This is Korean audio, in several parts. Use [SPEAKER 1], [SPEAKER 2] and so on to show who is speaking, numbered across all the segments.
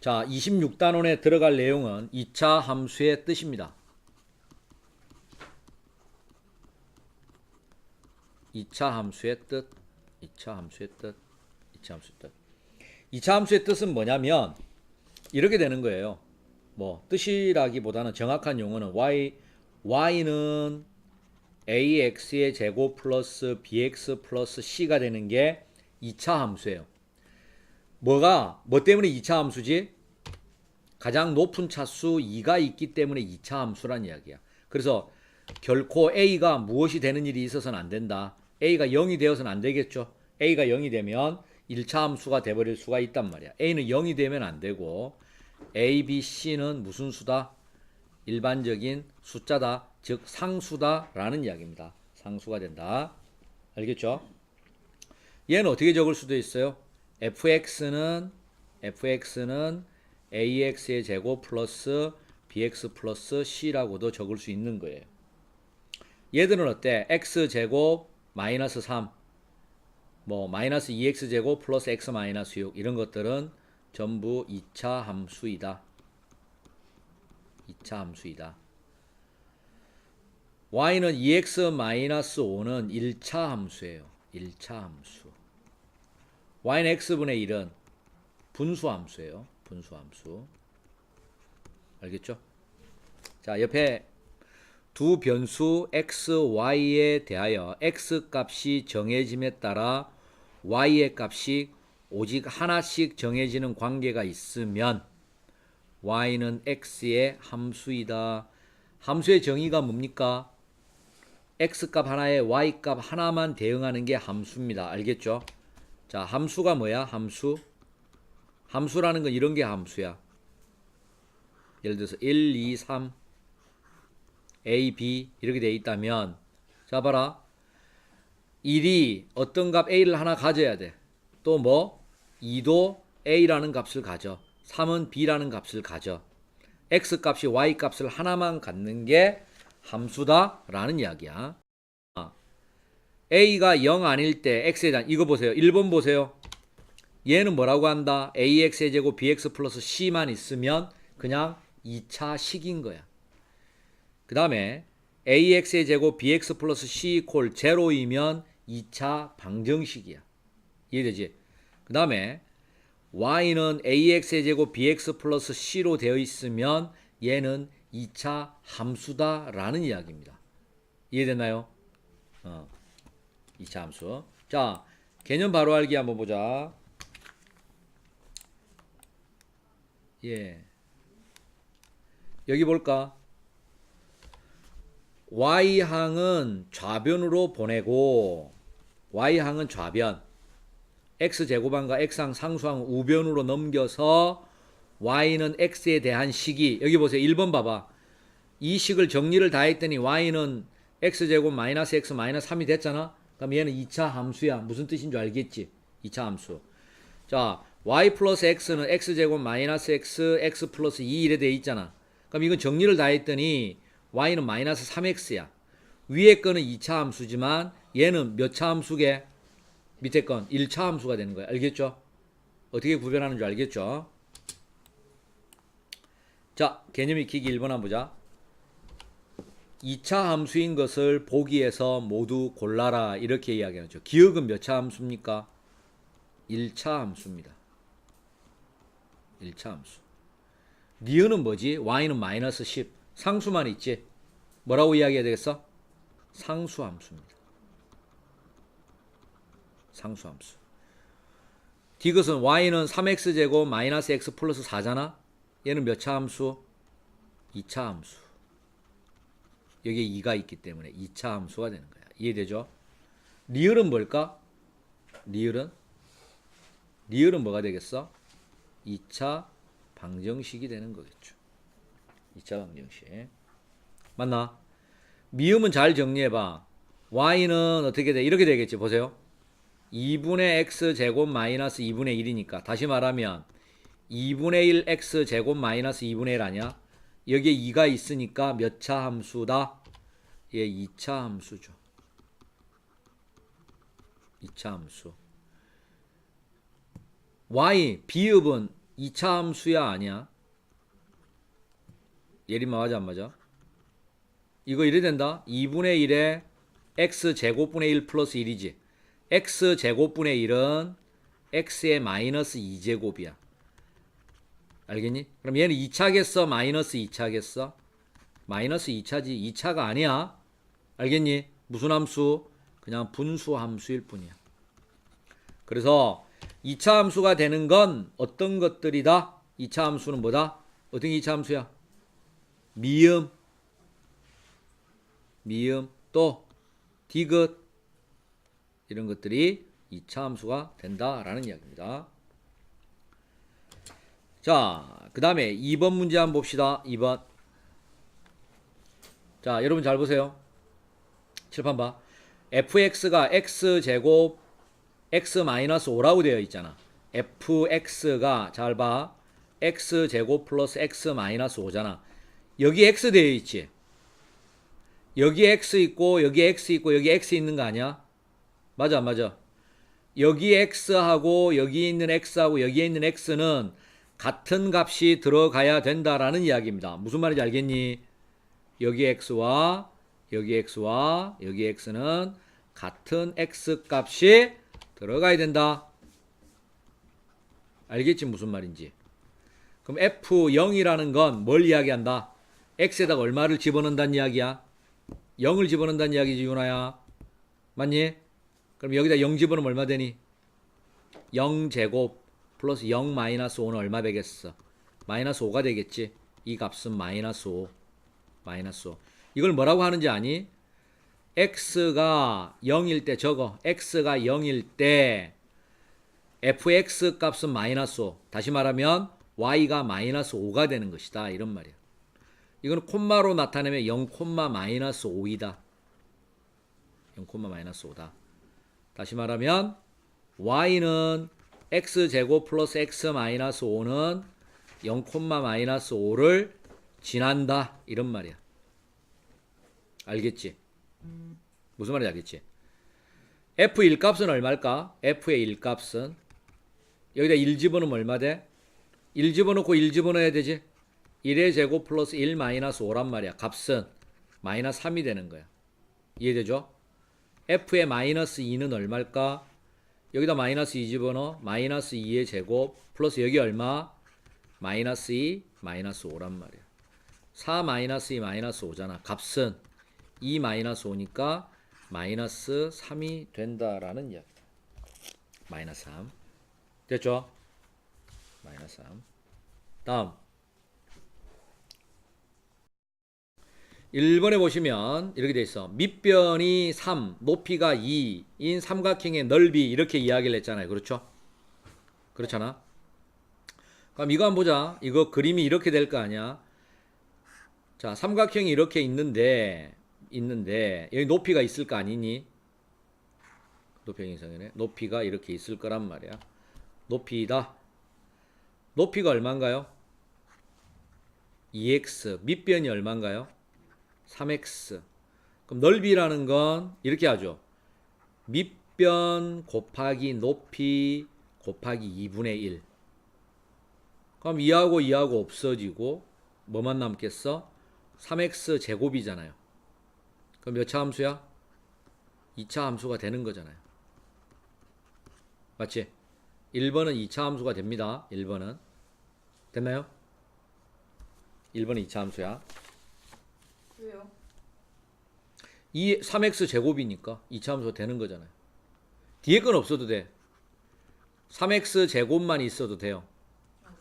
[SPEAKER 1] 자, 26단원에 들어갈 내용은 2차 함수의 뜻입니다. 2차 함수의 뜻, 2차 함수의 뜻, 2차 함수의 뜻. 2차 함수의 뜻은 뭐냐면 이렇게 되는 거예요. 뭐 뜻이라기보다는 정확한 용어는 y y는 ax의 제곱 플러스 bx 플러스 c가 되는 게 2차 함수예요. 뭐가 뭐 때문에 2차 함수지? 가장 높은 차수 2가 있기 때문에 2차 함수란 이야기야. 그래서 결코 a가 무엇이 되는 일이 있어서는 안 된다. a가 0이 되어서는 안 되겠죠. a가 0이 되면 1차 함수가 돼 버릴 수가 있단 말이야. a는 0이 되면 안 되고 a, b, c는 무슨 수다? 일반적인 숫자다. 즉 상수다 라는 이야기입니다. 상수가 된다. 알겠죠? 얘는 어떻게 적을 수도 있어요? Fx는 fx는 ax의 제곱 플러스 bx 플러스 c라고도 적을 수 있는 거예요. 얘들은 어때? x 제곱 마이너스 3, 뭐 마이너스 2x 제곱 플러스 x 마이너스 6 이런 것들은 전부 2차 함수이다. 2차 함수이다. y는 2x 마이너스 5는 1차 함수예요. 1차 함수. Y는 x분의 1은 분수 함수예요. 분수 함수. 알겠죠? 자, 옆에 두 변수 x, y에 대하여 x 값이 정해짐에 따라 y의 값이 오직 하나씩 정해지는 관계가 있으면 y는 x의 함수이다. 함수의 정의가 뭡니까? x 값 하나에 y 값 하나만 대응하는 게 함수입니다. 알겠죠? 자, 함수가 뭐야? 함수. 함수라는 건 이런 게 함수야. 예를 들어서 1, 2, 3 A, B 이렇게 돼 있다면 자 봐라 1이 어떤 값 A를 하나 가져야 돼. 또 뭐? 2도 A라는 값을 가져. 3은 B라는 값을 가져. X 값이 Y 값을 하나만 갖는 게 함수다라는 이야기야. 아, A가 0 아닐 때 X에 대한 이거 보세요. 1번 보세요. 얘는 뭐라고 한다? AX의 제곱 BX 플러스 C만 있으면 그냥 2차 식인 거야. 그 다음에 ax의 제곱 bx 플러스 c 이퀄 제로이면 2차 방정식이야. 이해되지? 그 다음에 y는 ax의 제곱 bx 플러스 c로 되어 있으면 얘는 2차 함수다라는 이야기입니다. 이해됐나요? 어, 2차 함수. 자, 개념 바로 알기 한번 보자. 예. 여기 볼까? y항은 좌변으로 보내고 y항은 좌변 x제곱항과 x항 상수항 우변으로 넘겨서 y는 x에 대한 식이 여기 보세요 1번 봐봐 이 식을 정리를 다 했더니 y는 x제곱 마이너스 x 마이너스 3이 됐잖아 그럼 얘는 2차 함수야 무슨 뜻인 줄 알겠지 2차 함수 자 y 플러스 x는 x제곱 마이너스 x x 플러스 2 이래 돼 있잖아 그럼 이건 정리를 다 했더니 y는 마이너스 3x야. 위에 거는 2차 함수지만 얘는 몇 차 함수게? 밑에 건 1차 함수가 되는 거야. 알겠죠? 어떻게 구별하는 줄 알겠죠? 자, 개념 익히기 1번 한번 보자. 2차 함수인 것을 보기에서 모두 골라라. 이렇게 이야기하죠. 기억은 몇 차 함수입니까? 1차 함수입니다. 1차 함수. 니은은 뭐지? y는 마이너스 10. 상수만 있지. 뭐라고 이야기해야 되겠어? 상수 함수입니다. 상수 함수. 디귿은 y는 3x제곱 마이너스 x 플러스 4잖아? 얘는 몇 차 함수? 2차 함수. 여기에 2가 있기 때문에 2차 함수가 되는 거야. 이해되죠? 리을은 뭘까? 리을은? 리을은 뭐가 되겠어? 2차 방정식이 되는 거겠죠. 2차 방정식. 맞나? 미음은 잘 정리해봐. y는 어떻게 돼? 이렇게 되겠지. 보세요. 2분의 x 제곱 마이너스 2분의 1이니까. 다시 말하면 2분의 1 x 제곱 마이너스 2분의 1 아니야? 여기에 2가 있으니까 몇 차 함수다? 얘 2차 함수죠. 2차 함수. y 비읍은 2차 함수야 아니야? 예림아 맞아 안 맞아? 이거 이래 된다. 2분의 1에 x 제곱분의 1 플러스 1이지. x 제곱분의 1은 x의 마이너스 2제곱이야. 알겠니? 그럼 얘는 2차겠어? 마이너스 2차겠어? 마이너스 2차지 2차가 아니야. 알겠니? 무슨 함수? 그냥 분수 함수일 뿐이야. 그래서 2차 함수가 되는 건 어떤 것들이다? 2차 함수는 뭐다? 어떤 게 2차 함수야? 미음, 미음, 또 디귿 이런 것들이 2차 함수가 된다라는 이야기입니다. 자, 그 다음에 2번 문제 한번 봅시다. 2번. 자, 여러분 잘 보세요. 칠판 봐. fx가 x제곱 x-5라고 되어 있잖아. fx가 잘 봐. x제곱 플러스 x-5잖아. 여기 x 되어 있지. 여기 x 있고 여기 x 있고 여기 x 있는 거 아니야? 맞아, 맞아. 여기 x하고 여기 있는 x하고 여기에 있는 x는 같은 값이 들어가야 된다라는 이야기입니다. 무슨 말인지 알겠니? 여기 x와 여기 x와 여기 x는 같은 x 값이 들어가야 된다. 알겠지 무슨 말인지. 그럼 f0이라는 건 뭘 이야기한다? x에다가 얼마를 집어넣는다는 이야기야? 0을 집어넣는다는 이야기지 윤아야. 맞니? 그럼 여기다 0 집어넣으면 얼마 되니? 0제곱 플러스 0 마이너스 5는 얼마 되겠어? 마이너스 5가 되겠지. 이 값은 마이너스 5. 마이너스 5. 이걸 뭐라고 하는지 아니? x가 0일 때 적어. x가 0일 때 fx 값은 마이너스 5. 다시 말하면 y가 마이너스 5가 되는 것이다. 이런 말이야. 이거는 콤마로 나타내면 0 콤마 마이너스 5이다. 0 콤마 마이너스 5다. 다시 말하면 y는 x 제곱 플러스 x 마이너스 5는 0 콤마 마이너스 5를 지난다. 이런 말이야. 알겠지? 무슨 말인지 알겠지? f 1 값은 얼마일까? f의 1 값은 여기다 1 집어넣으면 얼마 돼? 1 집어넣고 1 집어넣어야 되지? 1의 제곱 플러스 1 마이너스 5란 말이야. 값은 마이너스 3이 되는 거야. 이해되죠? f의 마이너스 2는 얼마일까? 여기다 마이너스 2 집어넣어. 마이너스 2의 제곱 플러스 여기 얼마? 마이너스 2 마이너스 5란 말이야. 4 마이너스 2 마이너스 5잖아. 값은 2 마이너스 5니까 마이너스 3이 된다라는 이야기다. 마이너스 3. 됐죠? 마이너스 3. 다음 1번에 보시면 이렇게 돼 있어. 밑변이 3, 높이가 2인 삼각형의 넓이 이렇게 이야기를 했잖아요. 그렇죠? 그렇잖아. 그럼 이거 한번 보자. 이거 그림이 이렇게 될 거 아니야? 자, 삼각형이 이렇게 있는데 있는데 여기 높이가 있을 거 아니니? 높이형 이상이네. 높이가 이렇게 있을 거란 말이야. 높이다. 높이가 얼마인가요? 2x. 밑변이 얼마인가요? 3x. 그럼 넓이라는 건 이렇게 하죠. 밑변 곱하기 높이 곱하기 2분의 1. 그럼 2하고 2하고 없어지고 뭐만 남겠어? 3x 제곱이잖아요. 그럼 몇 차 함수야? 2차 함수가 되는 거잖아요. 맞지? 1번은 2차 함수가 됩니다. 1번은. 됐나요? 1번은 2차 함수야.
[SPEAKER 2] 왜요?
[SPEAKER 1] 이 3x 제곱이니까 2차 함수가 되는 거잖아요. 뒤에 건 없어도 돼. 3x 제곱만 있어도 돼요.
[SPEAKER 2] 아?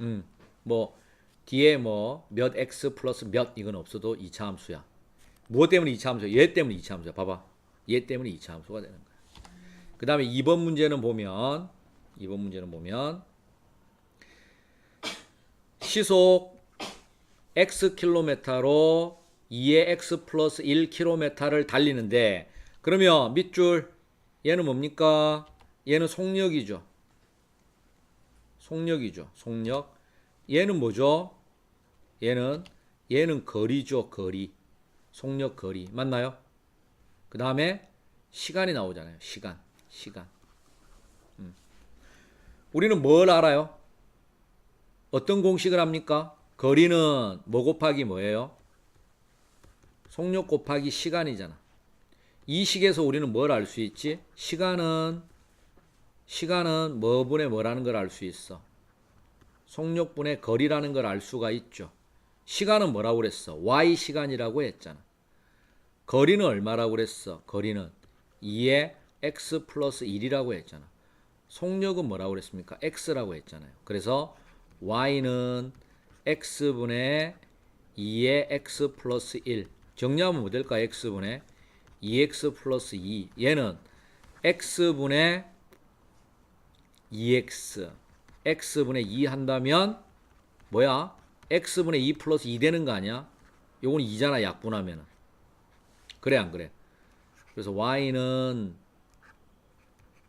[SPEAKER 1] 음, 뭐 뒤에 뭐 몇 x 플러스 몇 이건 없어도 2차 함수야. 무엇 때문에 2차 함수야? 얘 때문에 2차 함수야. 봐봐. 얘 때문에 2차 함수가 되는 거야. 그 다음에 2번 문제는 보면 2번 문제는 보면 시속 x 킬로미터로 2의 x 플러스 1 킬로미터를 달리는데 그러면 밑줄 얘는 뭡니까? 얘는 속력이죠. 속력이죠. 속력. 얘는 뭐죠? 얘는 얘는 거리죠. 거리. 속력 거리. 맞나요? 그 다음에 시간이 나오잖아요. 시간. 시간. 음. 우리는 뭘 알아요? 어떤 공식을 합니까? 거리는 뭐 곱하기 뭐예요? 속력 곱하기 시간이잖아. 이 식에서 우리는 뭘 알 수 있지? 시간은 시간은 뭐분의 뭐라는 걸 알 수 있어. 속력분의 거리라는 걸 알 수가 있죠. 시간은 뭐라고 그랬어? y 시간이라고 했잖아. 거리는 얼마라고 그랬어? 거리는 2의 x 플러스 1이라고 했잖아. 속력은 뭐라고 그랬습니까? x라고 했잖아요. 그래서 y는 x분의 2의 x 플러스 1. 정리하면 뭐 될까? x분의 2x 플러스 2. 얘는 x분의 2x. x분의 2 한다면 뭐야? x분의 2 플러스 2 되는 거 아니야? 요건 2잖아 약분하면은. 그래 안 그래? 그래서 y는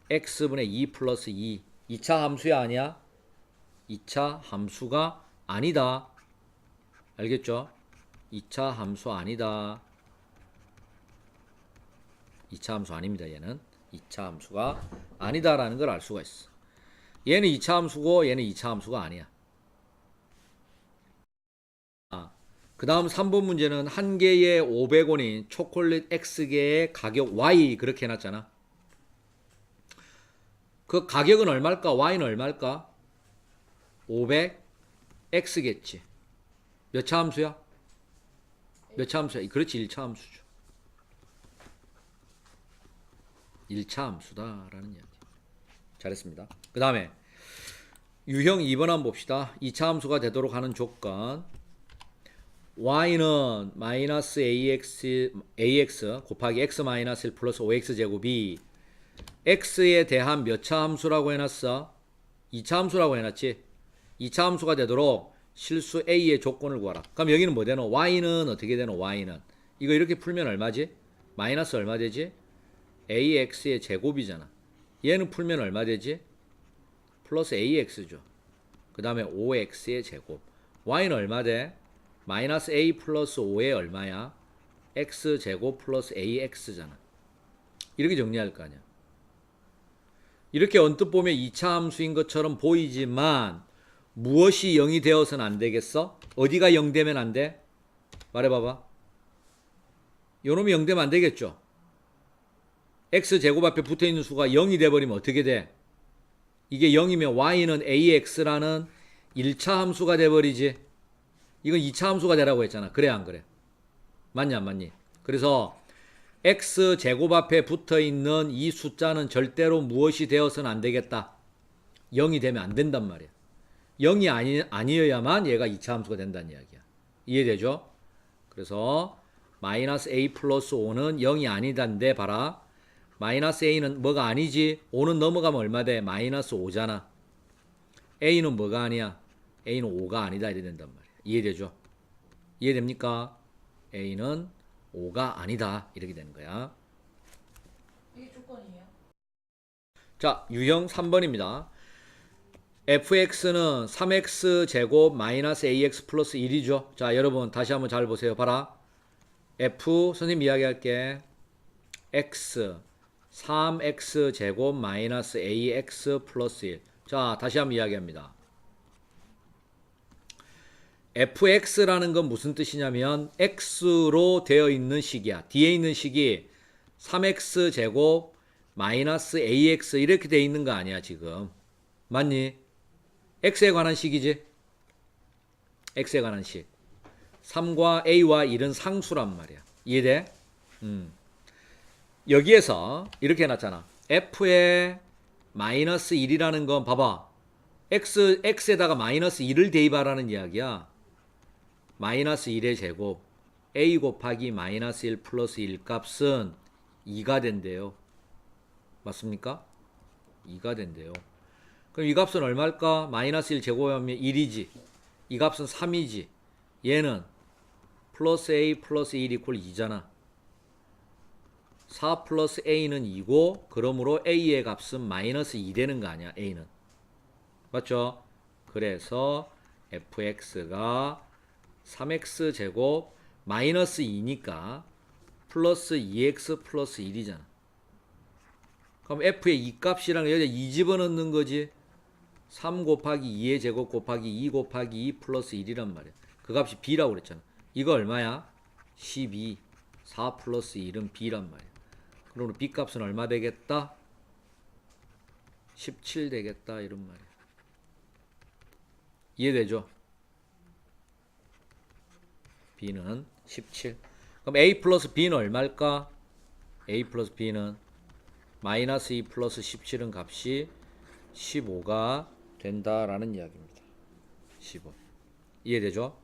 [SPEAKER 1] x분의 2 플러스 2 2차 함수야 아니야? 2차 함수가 아니다. 알겠죠? 2차 함수 아니다. 2차 함수 아닙니다. 얘는 2차 함수가 아니다라는 걸 알 수가 있어. 얘는 2차 함수고 얘는 2차 함수가 아니야. 아, 그 다음 3번 문제는 한 개에 500원인 초콜릿 X개의 가격 Y 그렇게 해놨잖아. 그 가격은 얼마일까? Y는 얼마일까? 500 X겠지. 몇 차 함수야? 몇차 함수야? 그렇지 1차 함수죠. 1차 함수다라는 이야기. 잘했습니다. 그 다음에 유형 2번 한번 봅시다. 2차 함수가 되도록 하는 조건 y는 마이너스 ax, ax 곱하기 x 마이너스 1 플러스 5x 제곱이 x에 대한 몇 차 함수라고 해놨어? 2차 함수라고 해놨지? 2차 함수가 되도록 실수 a의 조건을 구하라. 그럼 여기는 뭐 되노? y는 어떻게 되노? y는 이거 이렇게 풀면 얼마지? 마이너스 얼마 되지? ax의 제곱이잖아. 얘는 풀면 얼마 되지? 플러스 ax죠. 그 다음에 5x의 제곱. y는 얼마 돼? 마이너스 a 플러스 5의 얼마야? x 제곱 플러스 ax잖아. 이렇게 정리할 거 아니야. 이렇게 언뜻 보면 2차 함수인 것처럼 보이지만 무엇이 0이 되어서는 안 되겠어? 어디가 0 되면 안 돼? 말해봐봐. 요놈이 0 되면 안 되겠죠? x 제곱 앞에 붙어 있는 수가 0이 돼버리면 어떻게 돼? 이게 0이면 y는 ax라는 1차 함수가 돼버리지. 이건 2차 함수가 되라고 했잖아. 그래 안 그래? 맞냐 안 맞니? 그래서 x 제곱 앞에 붙어 있는 이 숫자는 절대로 무엇이 되어서는 안 되겠다. 0이 되면 안 된단 말이야. 0이 아니, 아니어야만 얘가 2차 함수가 된다는 이야기야. 이해되죠? 그래서 마이너스 a 플러스 5는 0이 아니단데 봐라. 마이너스 a는 뭐가 아니지? 5는 넘어가면 얼마 돼? 마이너스 5잖아. a는 뭐가 아니야? a는 5가 아니다 이래 된단 말이야. 이해되죠? 이해됩니까? a는 5가 아니다 이렇게 되는 거야.
[SPEAKER 2] 이게 조건이에요?
[SPEAKER 1] 자, 유형 3번입니다. Fx는 3x 제곱 마이너스 ax 플러스 1이죠. 자, 여러분 다시 한번 잘 보세요. 봐라. f 선생님 이야기할게. x 3x 제곱 마이너스 ax 플러스 1. 자, 다시 한번 이야기합니다. fx라는 건 무슨 뜻이냐면 x로 되어 있는 식이야. 뒤에 있는 식이 3x 제곱 마이너스 ax 이렇게 되어 있는 거 아니야, 지금. 맞니? X에 관한 식이지? x에 관한 식. 3과 a와 1은 상수란 말이야. 이해돼? 음. 여기에서 이렇게 해놨잖아. f에 마이너스 1이라는 건 봐봐. x, x에다가 마이너스 1을 대입하라는 이야기야. 마이너스 1의 제곱 a 곱하기 마이너스 1 플러스 1 값은 2가 된대요. 맞습니까? 2가 된대요. 그럼 이 값은 얼마일까? 마이너스 1 제곱하면 1이지. 이 값은 3이지. 얘는 플러스 a 플러스 1 이퀄 2잖아. 4 플러스 a는 2고 그러므로 a의 값은 마이너스 2 되는 거 아니야 a는 맞죠? 그래서 fx가 3x 제곱 마이너스 2니까 플러스 2x 플러스 1이잖아 그럼 f의 이 값이랑 여기다 2 집어넣는 거지 3 곱하기 2의 제곱 곱하기 2 곱하기 2 플러스 1이란 말이야. 그 값이 b라고 그랬잖아. 이거 얼마야? 12. 4 플러스 1은 b란 말이야. 그럼 b 값은 얼마 되겠다? 17 되겠다 이런 말이야. 이해되죠? b는 17. 그럼 a 플러스 b는 얼마일까? a 플러스 b는 마이너스 2 플러스 17은 값이 15가 된다라는 이야기입니다. 15. 이해되죠?